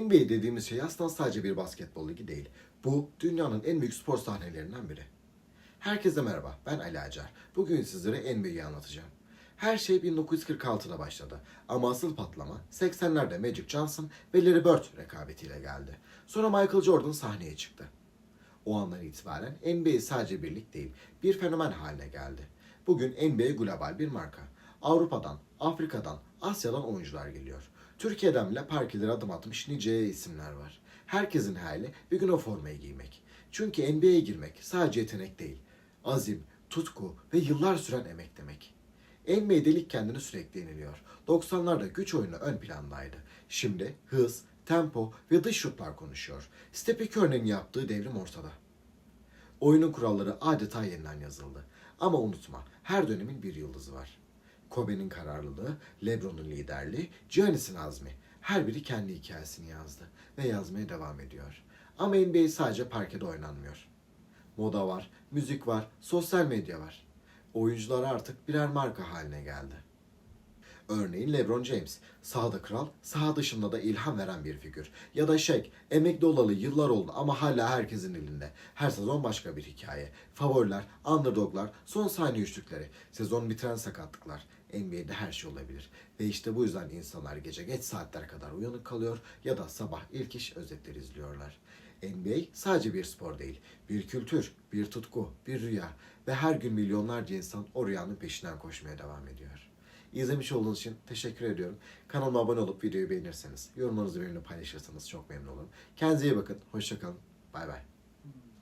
NBA dediğimiz şey aslında sadece bir basketbol ligi değil. Bu dünyanın en büyük spor sahnelerinden biri. Herkese merhaba, ben Ali Acar. Bugün sizlere NBA'yi anlatacağım. Her şey 1946'da başladı ama asıl patlama 80'lerde Magic Johnson ve Larry Bird rekabetiyle geldi. Sonra Michael Jordan sahneye çıktı. O andan itibaren NBA sadece bir lig değil, bir fenomen haline geldi. Bugün NBA global bir marka. Avrupa'dan, Afrika'dan, Asya'dan oyuncular geliyor. Türkiye'den bile parkelere adım atmış nice isimler var. Herkesin hayali bir gün o formayı giymek. Çünkü NBA'ye girmek sadece yetenek değil, azim, tutku ve yıllar süren emek demek. NBA'de lig kendini sürekli yeniliyor. 90'larda güç oyunu ön plandaydı. Şimdi hız, tempo ve dış şutlar konuşuyor. Stephen Curry'nin yaptığı devrim ortada. Oyunun kuralları adeta yeniden yazıldı. Ama unutma, her dönemin bir yıldızı var. Kobe'nin kararlılığı, LeBron'un liderliği, Giannis'in azmi. Her biri kendi hikayesini yazdı ve yazmaya devam ediyor. Ama NBA sadece parkede oynanmıyor. Moda var, müzik var, sosyal medya var. Oyuncular artık birer marka haline geldi. Örneğin LeBron James, sahada kral, saha dışında da ilham veren bir figür. Ya da Shaq, emekli olalı yıllar oldu ama hala herkesin elinde. Her sezon başka bir hikaye. Favoriler, underdoglar, son saniye üçlükleri, sezon bitiren sakatlıklar. NBA'de her şey olabilir. Ve işte bu yüzden insanlar gece geç saatler kadar uyanık kalıyor ya da sabah ilk iş özetleri izliyorlar. NBA sadece bir spor değil, bir kültür, bir tutku, bir rüya ve her gün milyonlarca insan o rüyanın peşinden koşmaya devam ediyor. İzlemiş olduğunuz için teşekkür ediyorum. Kanalıma abone olup videoyu beğenirseniz, yorumlarınızı benimle paylaşırsanız çok memnun olurum. Kendinize iyi bakın, hoşçakalın, bay bay.